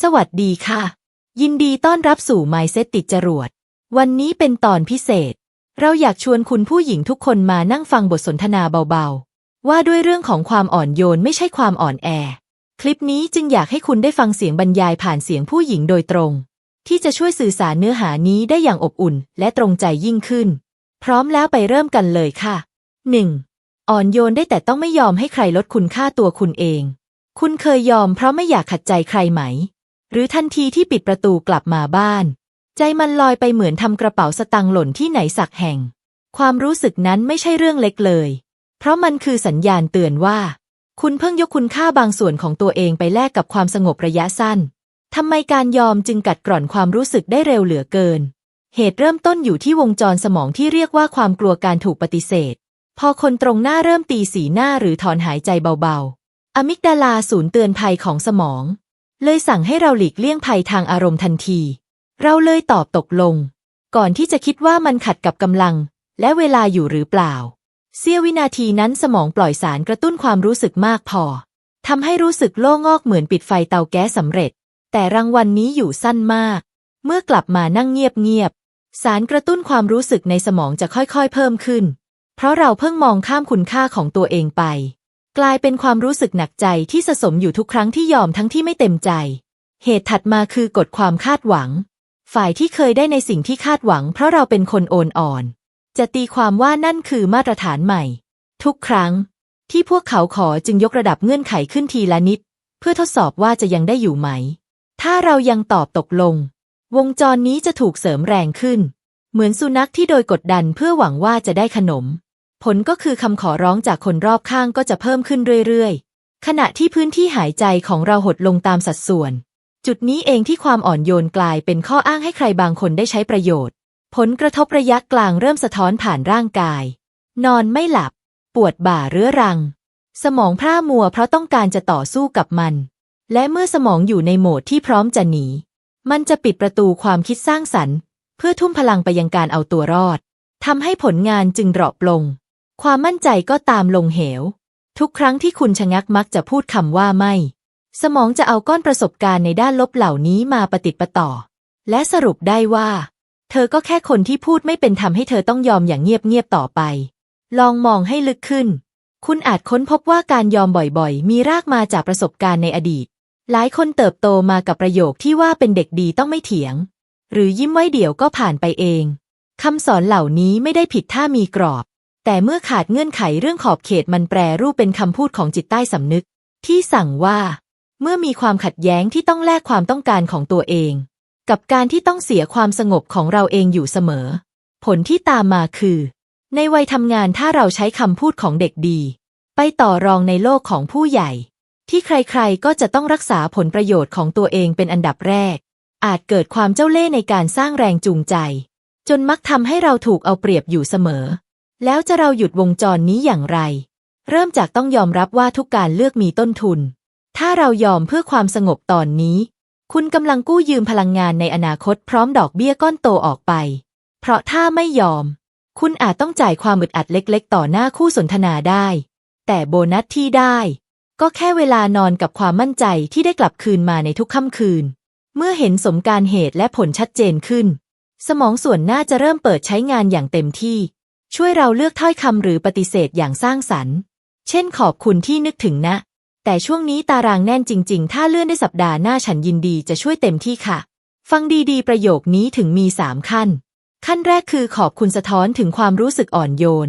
สวัสดีค่ะ ยินดีต้อนรับสู่ Mindset ติดจรวด วันนี้เป็นตอนพิเศษ เราอยากชวนคุณผู้หญิงทุกคนมานั่งฟังบทสนทนาเบาๆ ว่าด้วยเรื่องของความอ่อนโยนไม่ใช่ความอ่อนแอ คลิปนี้จึงอยากให้คุณได้ฟังเสียงบรรยายผ่านเสียงผู้หญิงโดยตรง ที่จะช่วยสื่อสารเนื้อหานี้ได้อย่างอบอุ่น และตรงใจยิ่งขึ้น พร้อมแล้วไปเริ่มกันเลยค่ะ 1. อ่อนโยนได้แต่ต้องไม่ยอมให้ใครลดคุณค่าตัวคุณเอง คุณเคยยอมเพราะไม่อยากขัดใจใครไหม หรือทันทีที่ปิดประตูกลับมาบ้าน ใจมันลอยไปเหมือนทำกระเป๋าสตังค์หล่นที่ไหนสักแห่ง ความรู้สึกนั้นไม่ใช่เรื่องเล็กเลย เพราะมันคือสัญญาณเตือนว่า คุณเพิ่งยกคุณค่าบางส่วนของตัวเองไปแลกกับความสงบระยะสั้นทำไมการยอมจึงกัดกร่อนความรู้สึกได้เร็วเหลือเกิน เหตุเริ่มต้นอยู่ที่วงจรสมองที่เรียกว่าความกลัวการถูกปฏิเสธ พอคนตรงหน้าเริ่มตีสีหน้าหรือถอนหายใจเบาๆอะมิกดาลาศูนย์เตือนภัยของสมอง เลยสั่งให้เราหลีกเลี่ยงภัยทางอารมณ์ทันที เราเลยตอบตกลง ก่อนที่จะคิดว่ามันขัดกับกำลัง และเวลาอยู่หรือเปล่า เสี้ยววินาทีนั้นสมองปล่อยสารกระตุ้นความรู้สึกมากพอทำให้รู้สึกโล่งอกเหมือนปิดไฟเตาแก๊สสำเร็จ แต่รางวัลนนี้อยู่สั้นมาก เมื่อกลับมานั่งเงียบๆสารกระตุ้นความรู้สึกในสมองจะค่อยๆเพิ่มขึ้น เพราะเราเพิ่งมองข้ามคุณค่าของตัวเองไป กลายเป็นความรู้สึกหนักใจที่สะสมอยู่ทุกครั้งที่ยอมทั้งที่ไม่เต็มใจ เหตุถัดมาคือกฎความคาดหวัง ฝ่ายที่เคยได้ในสิ่งที่คาดหวัง เพราะเราเป็นคนโอนอ่อน จะตีความว่านั่นคือมาตรฐานใหม่ ทุกครั้ง ที่พวกเขาขอจึงยกระดับเงื่อนไขขึ้นทีละนิด เพื่อทดสอบว่าจะยังได้อยู่ไหม ถ้าเรายังตอบตกลง วงจรนี้จะถูกเสริมแรงขึ้น เหมือนสุนัขที่โดยกดดันเพื่อหวังว่าจะได้ขนม ผลก็คือคำขอร้องจากคนรอบข้างก็จะเพิ่มขึ้นเรื่อยๆ ขณะที่พื้นที่หายใจของเราหดลงตามสัดส่วน จุดนี้เองที่ความอ่อนโยนกลายเป็นข้ออ้างให้ใครบางคนได้ใช้ประโยชน์ ผลกระทบระยะกลางเริ่มสะท้อนผ่านร่างกาย นอนไม่หลับ ปวดบ่าเรื้อรัง สมองพร่ามัวเพราะต้องการจะต่อสู้กับมัน และเมื่อสมองอยู่ในโหมดที่พร้อมจะหนี มันจะปิดประตูความคิดสร้างสรรค์ เพื่อทุ่มพลังไปยังการเอาตัวรอดทำให้ผลงานจึงดรอปลง ความมั่นใจก็ตามลงเหว ทุกครั้งที่คุณชะงักมักจะพูดคำว่าไม่ สมองจะเอาก้อนประสบการณ์ในด้านลบเหล่านี้มาปฏิติดประต่อ และสรุปได้ว่า เธอก็แค่คนที่พูดไม่เป็นทำให้เธอต้องยอมอย่างเงียบๆต่อไป ลองมองให้ลึกขึ้น คุณอาจค้นพบว่าการยอมบ่อยๆ มีรากมาจากประสบการณ์ในอดีต หลายคนเติบโตมากับประโยคที่ว่าเป็นเด็กดีต้องไม่เถียง หรือยิ้มไว้เดี๋ยวก็ผ่านไปเองคำสอนเหล่านี้ไม่ได้ผิดถ้ามีกรอบ แต่เมื่อขาดเงื่อนไขเรื่องขอบเขตมันแปรรูปเป็นคำพูดของจิตใต้สำนึก ที่สั่งว่า เมื่อมีความขัดแย้งที่ต้องแลกความต้องการของตัวเอง กับการที่ต้องเสียความสงบของเราเองอยู่เสมอ ผลที่ตามมาคือ ในวัยทำงานถ้าเราใช้คำพูดของเด็กดี ไปต่อรองในโลกของผู้ใหญ่ ที่ใครๆก็จะต้องรักษาผลประโยชน์ของตัวเองเป็นอันดับแรก อาจเกิดความเจ้าเล่ห์ในการสร้างแรงจูงใจ จนมักทำให้เราถูกเอาเปรียบอยู่เสมอ แล้วจะเราหยุดวงจรนี้อย่างไร เริ่มจากต้องยอมรับว่าทุกการเลือกมีต้นทุน ถ้าเรายอมเพื่อความสงบตอนนี้ คุณกำลังกู้ยืมพลังงานในอนาคตพร้อมดอกเบี้ยก้อนโตออกไป เพราะถ้าไม่ยอม คุณอาจต้องจ่ายความอึดอัดเล็ก ๆ ต่อหน้าคู่สนทนาได้ แต่โบนัสที่ได้ ก็แค่เวลานอนกับความมั่นใจที่ได้กลับคืนมาในทุกค่ำคืน เมื่อเห็นสมการเหตุและผลชัดเจนขึ้น สมองส่วนหน้าจะเริ่มเปิดใช้งานอย่างเต็มที่ ช่วยเราเลือกถ้อยคำหรือปฏิเสธอย่างสร้างสรรค์ เช่นขอบคุณที่นึกถึงนะ แต่ช่วงนี้ตารางแน่นจริง ๆ ถ้าเลื่อนได้สัปดาห์หน้าฉันยินดีจะช่วยเต็มที่ค่ะ ฟังดีๆ ประโยคนี้ถึงมีสามขั้น ขั้นแรกคือขอบคุณสะท้อนถึงความรู้สึกอ่อนโยน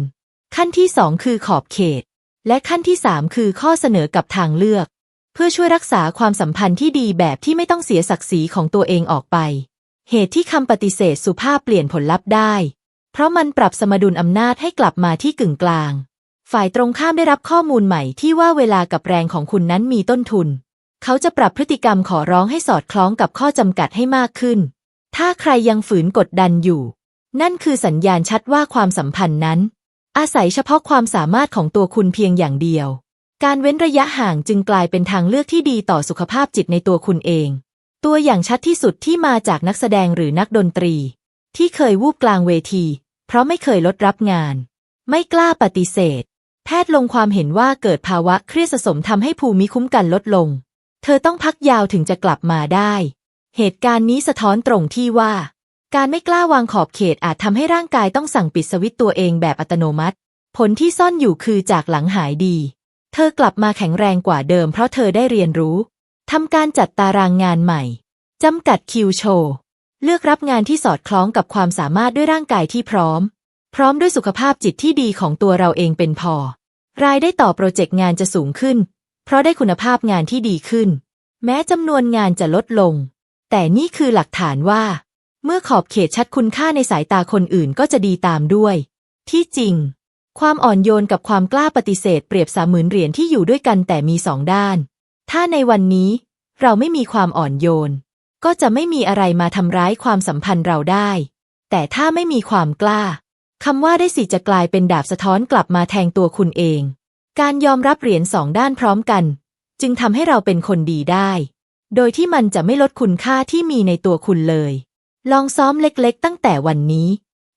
ขั้นที่สองคือขอบเขต และขั้นที่สามคือข้อเสนอกับทางเลือก เพื่อช่วยรักษาความสัมพันธ์ที่ดีแบบที่ไม่ต้องเสียศักดิ์ศรีของตัวเองออกไป เหตุที่คำปฏิเสธสุภาพเปลี่ยนผลลัพธ์ได้ เพราะมันปรับสมดุลอำนาจให้กลับมาที่กึ่งกลาง ฝ่ายตรงข้ามได้รับข้อมูลใหม่ที่ว่าเวลากับแรงของคุณนั้นมีต้นทุน เขาจะปรับพฤติกรรมขอร้องให้สอดคล้องกับข้อจำกัดให้มากขึ้น ถ้าใครยังฝืนกดดันอยู่ นั่นคือสัญญาณชัดว่าความสัมพันธ์นั้น อาศัยเฉพาะความสามารถของตัวคุณเพียงอย่างเดียว การเว้นระยะห่างจึงกลายเป็นทางเลือกที่ดีต่อสุขภาพจิตในตัวคุณเอง ตัวอย่างชัดที่สุดที่มาจากนักแสดงหรือนักดนตรี ที่เคยวูบกลางเวที เพราะไม่เคยลดรับงาน ไม่กล้าปฏิเสธ แพทย์ลงความเห็นว่าเกิดภาวะเครียดสะสมทำให้ภูมิคุ้มกันลดลง เธอต้องพักยาวถึงจะกลับมาได้ เหตุการณ์นี้สะท้อนตรงที่ว่า การไม่กล้าวางขอบเขตอาจทำให้ร่างกายต้องสั่งปิดสวิตตัวเองแบบอัตโนมัติ ผลที่ซ่อนอยู่คือจากหลังหายดี เธอกลับมาแข็งแรงกว่าเดิมเพราะเธอได้เรียนรู้ทำการจัดตารางงานใหม่จำกัดคิวโชว์ เลือกรับงานที่สอดคล้องกับความสามารถด้วยร่างกายที่พร้อม พร้อมด้วยสุขภาพจิตที่ดีของตัวเราเองเป็นพอ รายได้ต่อโปรเจกต์งานจะสูงขึ้น เพราะได้คุณภาพงานที่ดีขึ้น แม้จำนวนงานจะลดลง แต่นี่คือหลักฐานว่า เมื่อขอบเขตชัดคุณค่าในสายตาคนอื่นก็จะดีตามด้วย ที่จริง ความอ่อนโยนกับความกล้าปฏิเสธเปรียบสามหมื่นเหรียญที่อยู่ด้วยกันแต่มีสองด้าน ถ้าในวันนี้เราไม่มีความอ่อนโยน ก็จะไม่มีอะไรมาทำร้ายความสัมพันธ์เราได้ แต่ถ้าไม่มีความกล้าคำว่าได้สิจะกลายเป็นดาบสะท้อนกลับมาแทงตัวคุณเอง การยอมรับเหรียญสองด้านพร้อมกัน จึงทำให้เราเป็นคนดีได้ โดยที่มันจะไม่ลดคุณค่าที่มีในตัวคุณเลย ลองซ้อมเล็กๆ ตั้งแต่วันนี้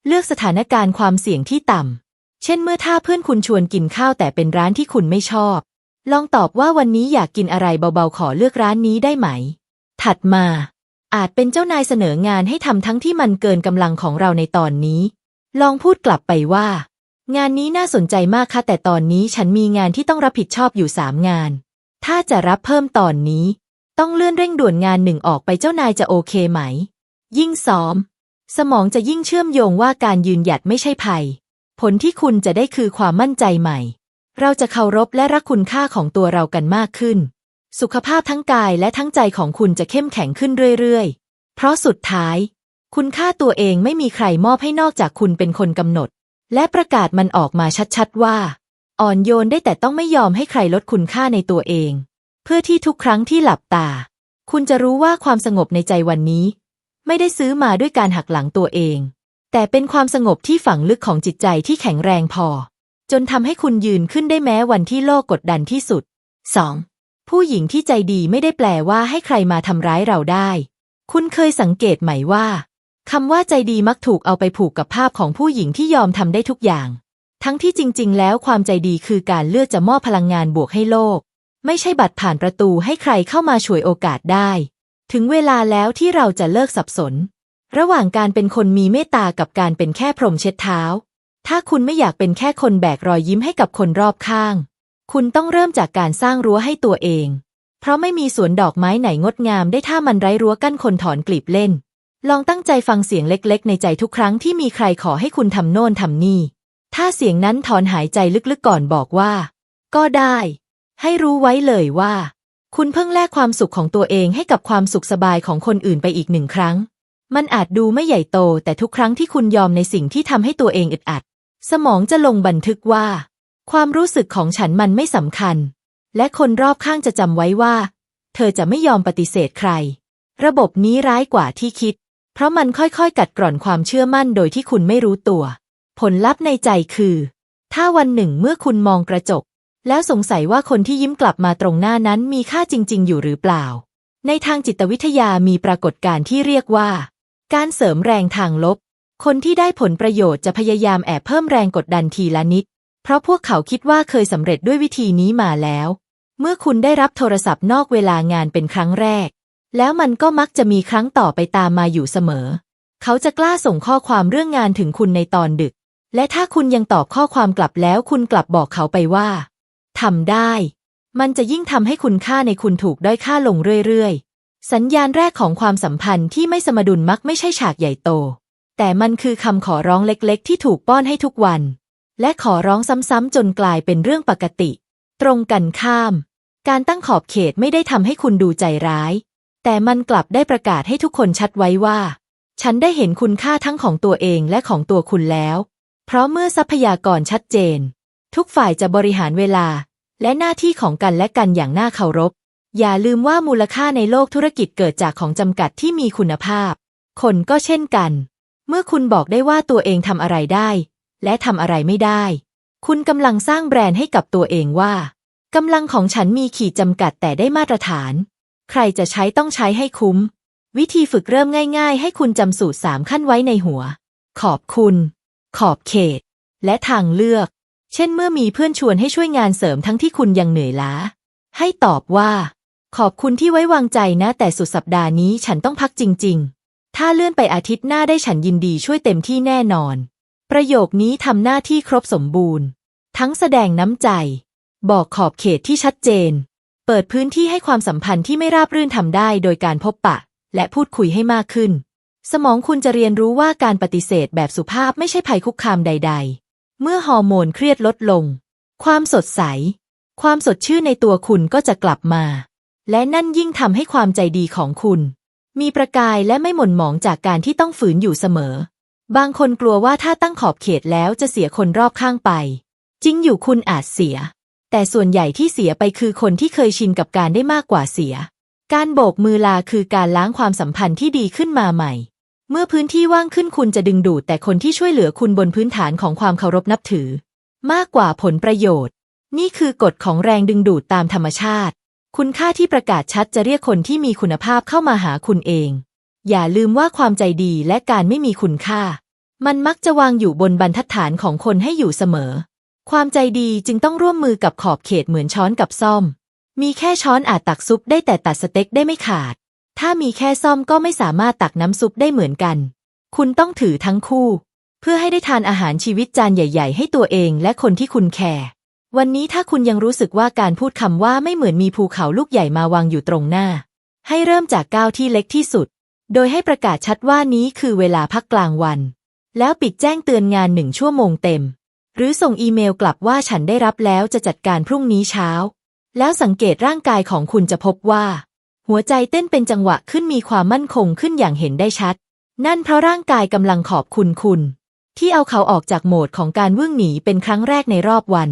เลือกสถานการณ์ความเสี่ยงที่ต่ำ เช่นเมื่อถ้าเพื่อนคุณชวนกินข้าวแต่เป็นร้านที่คุณไม่ชอบ ลองตอบว่าวันนี้อยากกินอะไรเบาๆขอเลือกร้านนี้ได้ไหม ถัดมา อาจเป็นเจ้านายเสนองานให้ทำทั้งที่มันเกินกำลังของเราในตอนนี้ ลองพูดกลับไปว่า งานนี้น่าสนใจมากค่ะแต่ตอนนี้ฉันมีงานที่ต้องรับผิดชอบอยู่สามงาน ถ้าจะรับเพิ่มตอนนี้ ต้องเลื่อนเร่งด่วนงานหนึ่งออกไปเจ้านายจะโอเคไหม ยิ่งซ้อม สมองจะยิ่งเชื่อมโยงว่าการยืนหยัดไม่ใช่ภัย ผลที่คุณจะได้คือความมั่นใจใหม่ เราจะเคารพและรักคุณค่าของตัวเรากันมากขึ้น สุขภาพทั้งกายและทั้งใจของคุณจะเข้มแข็งขึ้นเรื่อยๆ เพราะสุดท้าย คุณค่าตัวเองไม่มีใครมอบให้นอกจากคุณเป็นคนกำหนด และประกาศมันออกมาชัดๆว่า อ่อนโยนได้แต่ต้องไม่ยอมให้ใครลดคุณค่าในตัวเอง เพื่อที่ทุกครั้งที่หลับตา คุณจะรู้ว่าความสงบในใจวันนี้ ไม่ได้ซื้อมาด้วยการหักหลังตัวเอง แต่เป็นความสงบที่ฝังลึกของจิตใจที่แข็งแรงพอ จนทำให้คุณยืนขึ้นได้แม้วันที่โลกกดดันที่สุด 2. ผู้หญิงที่ใจดีไม่ได้แปลว่าให้ใครมาทำร้ายเราได้ คุณเคยสังเกตไหมว่าคำว่าใจดีมักถูกเอาไปผูกกับภาพของผู้หญิงที่ยอมทำได้ทุกอย่าง ทั้งที่จริง ๆ แล้วความใจดีคือการเลือกจะมอบพลังงานบวกให้โลก ไม่ใช่บัตรผ่านประตูให้ใครเข้ามาฉวยโอกาสได้ ถึงเวลาแล้วที่เราจะเลิกสับสน ระหว่างการเป็นคนมีเมตตากับการเป็นแค่พรมเช็ดเท้า ถ้าคุณไม่อยากเป็นแค่คนแบกรอยยิ้มให้กับคนรอบข้าง คุณต้องเริ่มจากการสร้างรั้วให้ตัวเอง เพราะไม่มีสวนดอกไม้ไหนงดงามได้ถ้ามันไร้รั้วกั้นคนถอนกลีบเล่น ลองตั้งใจฟังเสียงเล็กๆ ในใจทุกครั้งที่มีใครขอให้คุณทำโน่นทำนี่ ถ้าเสียงนั้นถอนหายใจลึกๆก่อนบอกว่า ก็ได้ ให้รู้ไว้เลยว่า คุณเพิ่งแลกความสุขของตัวเองให้กับความสุขสบายของคนอื่นไปอีกหนึ่งครั้ง มันอาจดูไม่ใหญ่โตแต่ทุกครั้งที่คุณยอมในสิ่งที่ทำให้ตัวเองอึดอัด สมองจะลงบันทึกว่า ความรู้สึกของฉันมันไม่สำคัญ และคนรอบข้างจะจำไว้ว่า เธอจะไม่ยอมปฏิเสธใคร ระบบนี้ร้ายกว่าที่คิด เพราะมันค่อยๆ กัดกร่อนความเชื่อมั่นโดยที่คุณไม่รู้ตัว ผลลัพธ์ในใจคือ ถ้าวันหนึ่งเมื่อคุณมองกระจก แล้วสงสัยว่าคนที่ยิ้มกลับมาตรงหน้านั้นมีค่าจริง ๆ อยู่หรือเปล่า ในทางจิตวิทยามีปรากฏการณ์ที่เรียกว่า การเสริมแรงทางลบ คนที่ได้ผลประโยชน์จะพยายามแอบเพิ่มแรงกดดันทีละนิด เพราะพวกเขาคิดว่าเคยสำเร็จด้วยวิธีนี้มาแล้ว เมื่อคุณได้รับโทรศัพท์นอกเวลางานเป็นครั้งแรก แล้วมันก็มักจะมีครั้งต่อไปตามมาอยู่เสมอ เขาจะกล้าส่งข้อความเรื่องงานถึงคุณในตอนดึก และถ้าคุณยังตอบข้อความกลับแล้วคุณกลับบอกเขาไปว่าทำได้ มันจะยิ่งทำให้คุณค่าในคุณถูกด้อยค่าลงเรื่อยๆ สัญญาณแรกของความสัมพันธ์ที่ไม่สมดุลมักไม่ใช่ฉากใหญ่โต แต่มันคือคำขอร้องเล็กๆ ที่ถูกป้อนให้ทุกวัน และขอร้องซ้ำๆจนกลายเป็นเรื่องปกติ ตรงกันข้าม การตั้งขอบเขตไม่ได้ทำให้คุณดูใจร้าย แต่มันกลับได้ประกาศให้ทุกคนชัดไว้ว่า ฉันได้เห็นคุณค่าทั้งของตัวเองและของตัวคุณแล้ว เพราะเมื่อทรัพยากรชัดเจน ทุกฝ่ายจะบริหารเวลา และหน้าที่ของกันและกันอย่างน่าเคารพ อย่าลืมว่ามูลค่าในโลกธุรกิจเกิดจากของจำกัดที่มีคุณภาพ คนก็เช่นกัน เมื่อคุณบอกได้ว่าตัวเองทำอะไรได้ และทำอะไรไม่ได้ คุณกำลังสร้างแบรนด์ให้กับตัวเองว่ากำลังของฉันมีขีดจำกัดแต่ได้มาตรฐาน ใครจะใช้ต้องใช้ให้คุ้ม วิธีฝึกเริ่มง่าย ๆ ให้คุณจำสูตรสามขั้นไว้ในหัว ขอบคุณ ขอบเขต และทางเลือก เช่นเมื่อมีเพื่อนชวนให้ช่วยงานเสริมทั้งที่คุณยังเหนื่อยล้า ให้ตอบว่า ขอบคุณที่ไว้วางใจนะ แต่สุดสัปดาห์นี้ฉันต้องพักจริง ๆ ถ้าเลื่อนไปอาทิตย์หน้าได้ฉันยินดีช่วยเต็มที่แน่นอน ประโยคนี้ทำหน้าที่ครบสมบูรณ์ ทั้งแสดงน้ำใจ บอกขอบเขตที่ชัดเจน เปิดพื้นที่ให้ความสัมพันธ์ที่ไม่ราบรื่นทำได้โดยการพบปะ และพูดคุยให้มากขึ้น สมองคุณจะเรียนรู้ว่าการปฏิเสธแบบสุภาพไม่ใช่ภัยคุกคามใด ๆ เมื่อฮอร์โมนเครียดลดลง ความสดใส ความสดชื่นในตัวคุณก็จะกลับมา และนั่นยิ่งทำให้ความใจดีของคุณ มีประกายและไม่หม่นหมองจากการที่ต้องฝืนอยู่เสมอ บางคนกลัวว่าถ้าตั้งขอบเขตแล้วจะเสียคนรอบข้างไป จริงอยู่คุณอาจเสีย แต่ส่วนใหญ่ที่เสียไปคือคนที่เคยชินกับการได้มากกว่าเสีย การโบกมือลาคือการล้างความสัมพันธ์ที่ดีขึ้นมาใหม่ เมื่อพื้นที่ว่างขึ้นคุณจะดึงดูดแต่คนที่ช่วยเหลือคุณบนพื้นฐานของความเคารพนับถือ มากกว่าผลประโยชน์ นี่คือกฎของแรงดึงดูดตามธรรมชาติ คุณค่าที่ประกาศชัดจะเรียกคนที่มีคุณภาพเข้ามาหาคุณเอง อย่าลืมว่าความใจดีและการไม่มีคุณค่า มันมักจะวางอยู่บนบรรทัดฐานของคนให้อยู่เสมอ ความใจดีจึงต้องร่วมมือกับขอบเขตเหมือนช้อนกับซ่อม มีแค่ช้อนอาจตักซุปได้แต่ตัดสเต็กได้ไม่ขาด ถ้ามีแค่ซ่อมก็ไม่สามารถตักน้ำซุปได้เหมือนกัน คุณต้องถือทั้งคู่ เพื่อให้ได้ทานอาหารชีวิตจานใหญ่ ๆ ให้ตัวเองและคนที่คุณแคร์วันนี้ถ้าคุณยังรู้สึกว่าการพูดคำว่าไม่เหมือนมีภูเขาลูกใหญ่มาวางอยู่ตรงหน้า ให้เริ่มจากก้าวที่เล็กที่สุด โดยให้ประกาศชัดว่านี้คือเวลาพักกลางวัน แล้วปิดแจ้งเตือนงานหนึ่งชั่วโมงเต็ม หรือส่งอีเมลกลับว่าฉันได้รับแล้วจะจัดการพรุ่งนี้เช้า แล้วสังเกตร่างกายของคุณจะพบว่า หัวใจเต้นเป็นจังหวะขึ้นมีความมั่นคงขึ้นอย่างเห็นได้ชัด นั่นเพราะร่างกายกำลังขอบคุณคุณ ที่เอาเขาออกจากโหมดของการวิ่งหนีเป็นครั้งแรกในรอบวัน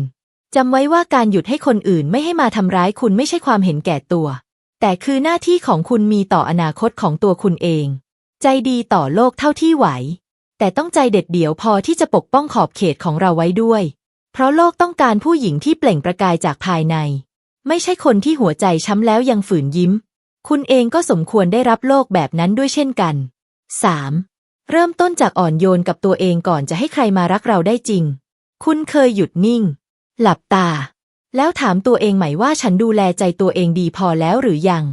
จำไว้ว่าการหยุดให้คนอื่นไม่ให้มาทำร้ายคุณไม่ใช่ความเห็นแก่ตัว แต่คือหน้าที่ของคุณมีต่ออนาคตของตัวคุณเอง ใจดีต่อโลกเท่าที่ไหว แต่ต้องใจเด็ดเดี่ยวพอที่จะปกป้องขอบเขตของเราไว้ด้วย เพราะโลกต้องการผู้หญิงที่เปล่งประกายจากภายใน ไม่ใช่คนที่หัวใจช้ำแล้วยังฝืนยิ้ม คุณเองก็สมควรได้รับโลกแบบนั้นด้วยเช่นกัน 3. เริ่มต้นจากอ่อนโยนกับตัวเองก่อนจะให้ใครมารักเราได้จริง คุณเคยหยุดนิ่ง หลับตา แล้วถามตัวเองไหมว่าฉันดูแลใจตัวเองดีพอแล้วหรือยัง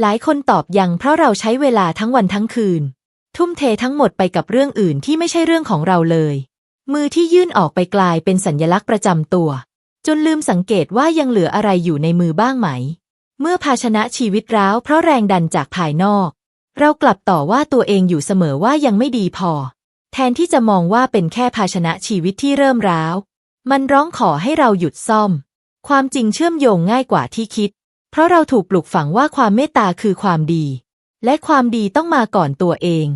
หลายคนตอบยังเพราะเราใช้เวลาทั้งวันทั้งคืน ทุ่มเททั้งหมดไปกับเรื่องอื่นที่ไม่ใช่เรื่องของเราเลย มือที่ยื่นออกไปกลายเป็นสัญญลักษณ์ประจำตัว จนลืมสังเกตว่ายังเหลืออะไรอยู่ในมือบ้างไหม เมื่อภาชนะชีวิตร้าวเพราะแรงดันจากภายนอก เรากลับต่อว่าตัวเองอยู่เสมอว่ายังไม่ดีพอ แทนที่จะมองว่าเป็นแค่ภาชนะชีวิตที่เริ่มร้าว มันร้องขอให้เราหยุดซ่อม ความจริงเชื่อมโยงง่ายกว่าที่คิด เพราะเราถูกปลูกฝังว่าความเมตตาคือความดี และความดีต้องมาก่อนตัวเอง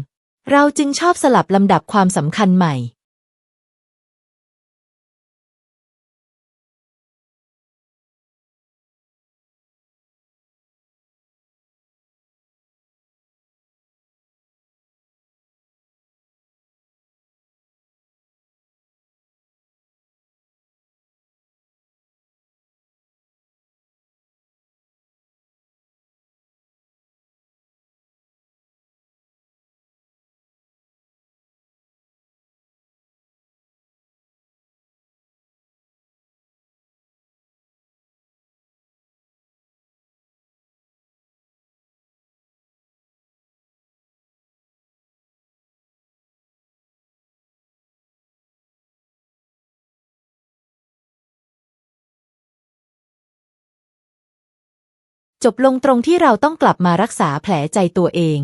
เราจึงชอบสลับลำดับความสำคัญใหม่ จบลงตรงที่เราต้องกลับมารักษาแผลใจตัวเอง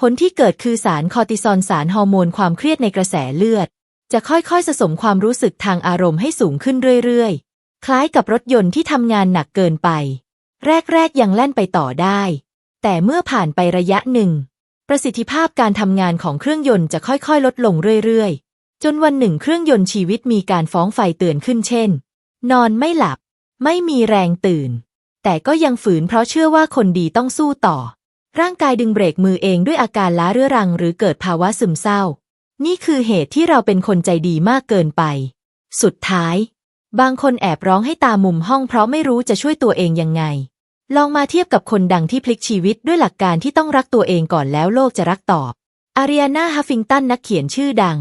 ผลที่เกิดคือสารคอร์ติซอลสารฮอร์โมนความเครียดในกระแสเลือด จะค่อยๆสะสมความรู้สึกทางอารมณ์ให้สูงขึ้นเรื่อยๆ คล้ายกับรถยนต์ที่ทำงานหนักเกินไป แรกๆยังแล่นไปต่อได้ แต่เมื่อผ่านไประยะหนึ่ง ประสิทธิภาพการทำงานของเครื่องยนต์จะค่อยๆ ลดลงเรื่อยๆ จนวันหนึ่งเครื่องยนต์ชีวิตมีการฟ้องไฟเตือนขึ้นเช่น นอนไม่หลับ ไม่มีแรงตื่น แต่ก็ยังฝืนเพราะเชื่อว่าคนดีต้องสู้ต่อ ร่างกายดึงเบรกมือเองด้วยอาการล้าเรื้อรังหรือเกิดภาวะซึมเศร้า นี่คือเหตุที่เราเป็นคนใจดีมากเกินไป สุดท้าย บางคนแอบร้องให้ตามุมห้องเพราะไม่รู้จะช่วยตัวเองยังไง ลองมาเทียบกับคนดังที่พลิกชีวิตด้วยหลักการที่ต้องรักตัวเองก่อนแล้วโลกจะรักตอบ อารี a นาฮัฟฟิงตันนักเขียนชื่อดัง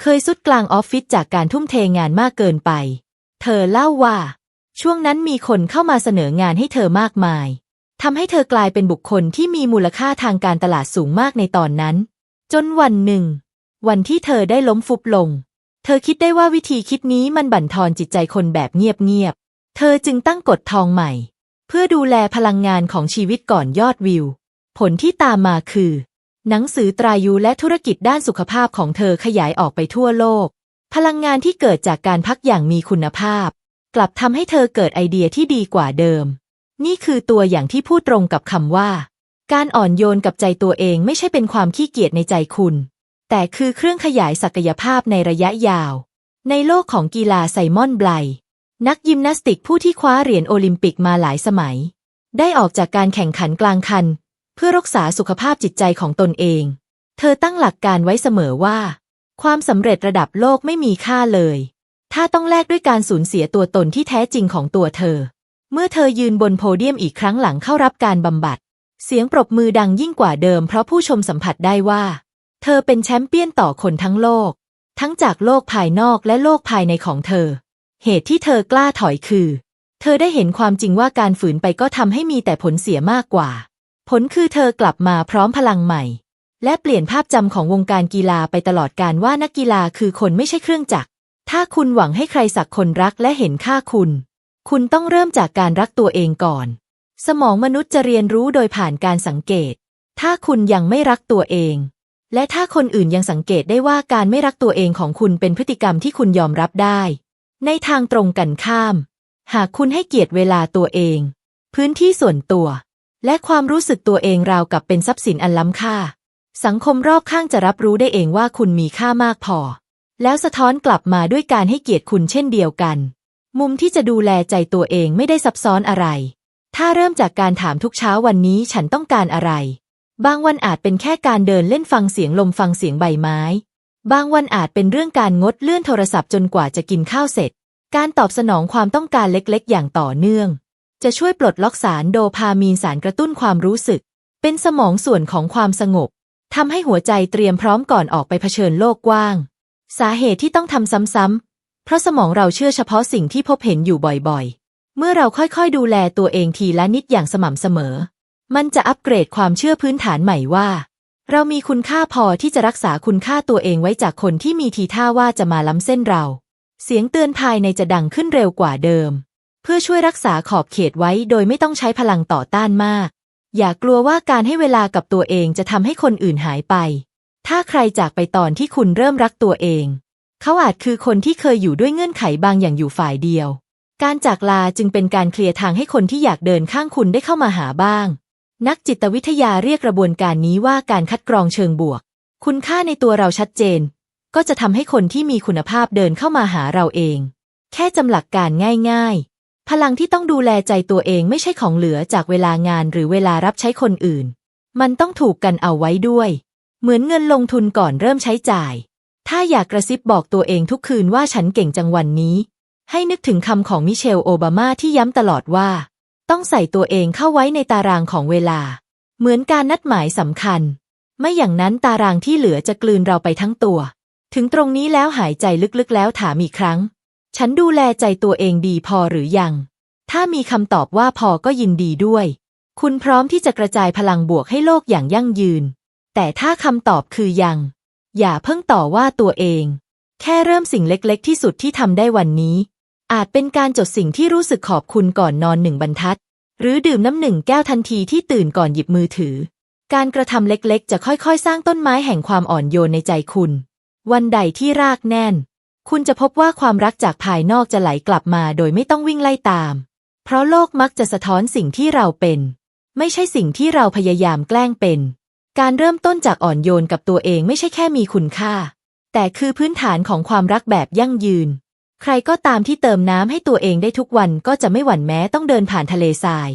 เคยสุดกลางออฟฟิศจากการทุ่มเทงานมากเกินไป เธอเล่าว่า ช่วงนั้นมีคนเข้ามาเสนองานให้เธอมากมายทำให้เธอกลายเป็นบุคคลที่มีมูลค่าทางการตลาดสูงมากในตอนนั้น จนวันหนึ่ง วันที่เธอได้ล้มฟุบลง เธอคิดได้ว่าวิธีคิดนี้มันบั่นทอนจิตใจคนแบบเงียบๆ เธอจึงตั้งกฎทองใหม่ เพื่อดูแลพลังงานของชีวิตก่อนยอดวิว ผลที่ตามมาคือ หนังสือตรายุและธุรกิจด้านสุขภาพของเธอขยายออกไปทั่วโลก พลังงานที่เกิดจากการพักอย่างมีคุณภาพ กลับทำให้เธอเกิดไอเดียที่ดีกว่าเดิม นี่คือตัวอย่างที่พูดตรงกับคำว่า การอ่อนโยนกับใจตัวเองไม่ใช่เป็นความขี้เกียจในใจคุณ แต่คือเครื่องขยายศักยภาพในระยะยาว ในโลกของกีฬาไซมอนไบลนักยิมนาสติกผู้ที่คว้าเหรียญโอลิมปิกมาหลายสมัย ได้ออกจากการแข่งขันกลางคัน เพื่อรักษาสุขภาพจิตใจของตนเอง เธอตั้งหลักการไว้เสมอว่า ความสำเร็จระดับโลกไม่มีค่าเลย ถ้าต้องแลกด้วยการสูญเสียตัวตนที่แท้จริงของตัวเธอ เมื่อเธอยืนบนโพเดียมอีกครั้งหลังเข้ารับการบำบัด เสียงปรบมือดังยิ่งกว่าเดิมเพราะผู้ชมสัมผัสได้ว่า เธอเป็นแชมป์เปี้ยนต่อคนทั้งโลก ทั้งจากโลกภายนอกและโลกภายในของเธอ เหตุที่เธอกล้าถอยคือ เธอได้เห็นความจริงว่าการฝืนไปก็ทำให้มีแต่ผลเสียมากกว่า ผลคือเธอกลับมาพร้อมพลังใหม่ และเปลี่ยนภาพจำของวงการกีฬาไปตลอดการว่านักกีฬาคือคนไม่ใช่เครื่องจักร ถ้าคุณหวังให้ใครสักคนรักและเห็นค่าคุณ คุณต้องเริ่มจากการรักตัวเองก่อน สมองมนุษย์จะเรียนรู้โดยผ่านการสังเกต ถ้าคุณยังไม่รักตัวเอง และถ้าคนอื่นยังสังเกตได้ว่าการไม่รักตัวเองของคุณเป็นพฤติกรรมที่คุณยอมรับได้ ในทางตรงกันข้าม หากคุณให้เกียรติเวลาตัวเอง พื้นที่ส่วนตัว และความรู้สึกตัวเองราวกับเป็นทรัพย์สินอันล้ำค่า สังคมรอบข้างจะรับรู้ได้เองว่าคุณมีค่ามากพอ แล้วสะท้อนกลับมาด้วยการให้เกียรติคุณเช่นเดียวกัน มุมที่จะดูแลใจตัวเองไม่ได้ซับซ้อนอะไร ถ้าเริ่มจากการถามทุกเช้าวันนี้ฉันต้องการอะไร บางวันอาจเป็นแค่การเดินเล่นฟังเสียงลมฟังเสียงใบไม้ บางวันอาจเป็นเรื่องการงดเลื่อนโทรศัพท์จนกว่าจะกินข้าวเสร็จ การตอบสนองความต้องการเล็กๆ อย่างต่อเนื่อง จะช่วยปลดล็อกสารโดพามีนสารกระตุ้นความรู้สึก เป็นสมองส่วนของความสงบทำให้หัวใจเตรียมพร้อมก่อนออกไปเผชิญโลกกว้าง สาเหตุที่ต้องทำซ้ำๆ เพราะสมองเราเชื่อเฉพาะสิ่งที่พบเห็นอยู่บ่อยๆ เมื่อเราค่อยๆดูแลตัวเองทีละนิดอย่างสม่ำเสมอ มันจะอัปเกรดความเชื่อพื้นฐานใหม่ว่า เรามีคุณค่าพอที่จะรักษาคุณค่าตัวเองไว้จากคนที่มีทีท่าว่าจะมาล้ำเส้นเรา เสียงเตือนภายในจะดังขึ้นเร็วกว่าเดิม เพื่อช่วยรักษาขอบเขตไว้โดยไม่ต้องใช้พลังต่อต้านมาก อย่ากลัวว่าการให้เวลากับตัวเองจะทำให้คนอื่นหายไป ถ้าใครจากไปตอนที่คุณเริ่มรักตัวเอง เขาอาจคือคนที่เคยอยู่ด้วยเงื่อนไขบางอย่างอยู่ฝ่ายเดียว การจากลาจึงเป็นการเคลียร์ทางให้คนที่อยากเดินข้างคุณได้เข้ามาหาบ้าง นักจิตวิทยาเรียกกระบวนการนี้ว่าการคัดกรองเชิงบวก คุณค่าในตัวเราชัดเจน ก็จะทำให้คนที่มีคุณภาพเดินเข้ามาหาเราเอง แค่จำหลักการง่าย ๆ พลังที่ต้องดูแลใจตัวเองไม่ใช่ของเหลือจากเวลางานหรือเวลารับใช้คนอื่น มันต้องถูกกันเอาไว้ด้วย เหมือนเงินลงทุนก่อนเริ่มใช้จ่าย ถ้าอยากกระซิบบอกตัวเองทุกคืนว่าฉันเก่งจังวันนี้ ให้นึกถึงคำของมิเชลโอบามาที่ย้ำตลอดว่า ต้องใส่ตัวเองเข้าไว้ในตารางของเวลา เหมือนการนัดหมายสำคัญ ไม่อย่างนั้นตารางที่เหลือจะกลืนเราไปทั้งตัว ถึงตรงนี้แล้วหายใจลึกๆแล้วถามอีกครั้ง ฉันดูแลใจตัวเองดีพอหรือยัง ถ้ามีคำตอบว่าพอก็ยินดีด้วย คุณพร้อมที่จะกระจายพลังบวกให้โลกอย่างยั่งยืน แต่ถ้าคำตอบคือยัง อย่าเพิ่งต่อว่าตัวเอง แค่เริ่มสิ่งเล็กๆ ที่สุดที่ทำได้วันนี้ อาจเป็นการจดสิ่งที่รู้สึกขอบคุณก่อนนอนหนึ่งบรรทัด หรือดื่มน้ำหนึ่งแก้วทันทีที่ตื่นก่อนหยิบมือถือ การกระทำเล็กๆ จะค่อยๆ สร้างต้นไม้แห่งความอ่อนโยนในใจคุณ วันใดที่รากแน่น คุณจะพบว่าความรักจากภายนอกจะไหลกลับมาโดยไม่ต้องวิ่งไล่ตาม เพราะโลกมักจะสะท้อนสิ่งที่เราเป็น ไม่ใช่สิ่งที่เราพยายามแกล้งเป็น การเริ่มต้นจากอ่อนโยนกับตัวเองไม่ใช่แค่มีคุณค่า แต่คือพื้นฐานของความรักแบบยั่งยืน ใครก็ตามที่เติมน้ำให้ตัวเองได้ทุกวันก็จะไม่หวั่นแม้ต้องเดินผ่านทะเลทราย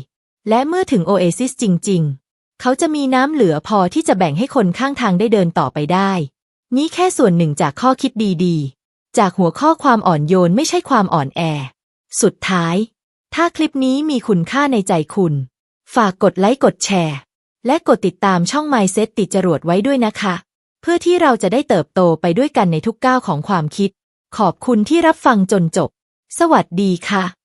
และเมื่อถึงโอเอซิสจริง ๆ เขาจะมีน้ำเหลือพอที่จะแบ่งให้คนข้างทางได้เดินต่อไปได้ นี่แค่ส่วนหนึ่งจากข้อคิดดีๆ จากหัวข้อความอ่อนโยนไม่ใช่ความอ่อนแอ สุดท้าย ถ้าคลิปนี้มีคุณค่าในใจคุณ ฝากกดไลค์กดแชร์ และกดติดตามช่อง Mindset ติดจรวดไว้ด้วยนะคะ เพื่อที่เราจะได้เติบโตไปด้วยกันในทุกก้าวของความคิด ขอบคุณที่รับฟังจนจบ สวัสดีค่ะ